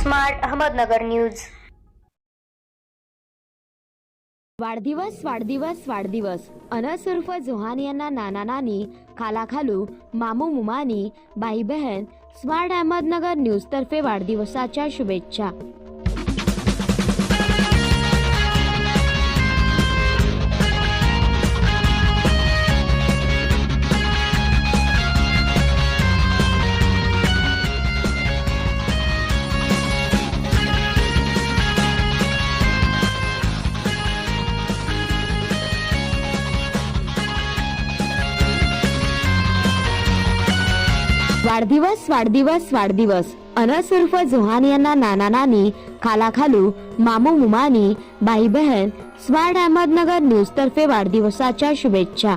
Smart Ahmednagar news. वाढदिवस वाढदिवस वाढदिवस. अनसुर्फ जोहान यांना नाना नानी खालाखालू मामू मुमानी बाई बहन स्मार्ट अहमदनगर न्यूज तर्फे वाढदिवसाच्या शुभेच्छा. वाढदिवस वाढदिवस वाढदिवस. अनसुर्फ जोहान यांना नाना नानी खालाखालू मामू मुमानी बाई बहन स्वाड अहमदनगर न्यूज तर्फे वाढदिवसाच्या शुभेच्छा.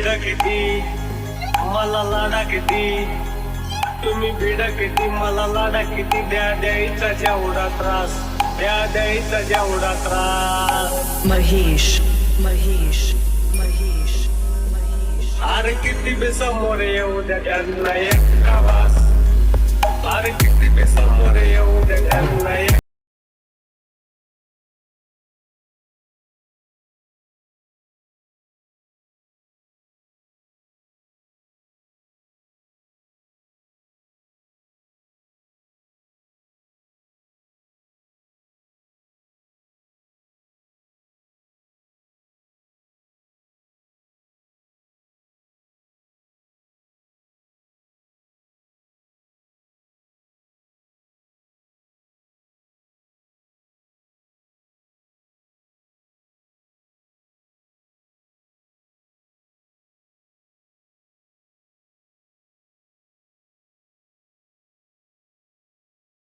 तुम्ही भिड किती मला लाडा किती तुम्ही भिड किती मला लाडा किती द्या द्यायचा जेवढा त्रास द्या द्यायचा जेवढा त्रास. महेश महेश महेश महेश. अरे किती बे समोर येऊ द्या त्यांना एक वास अरे किती बे समोर येऊ द्या त्यांना एक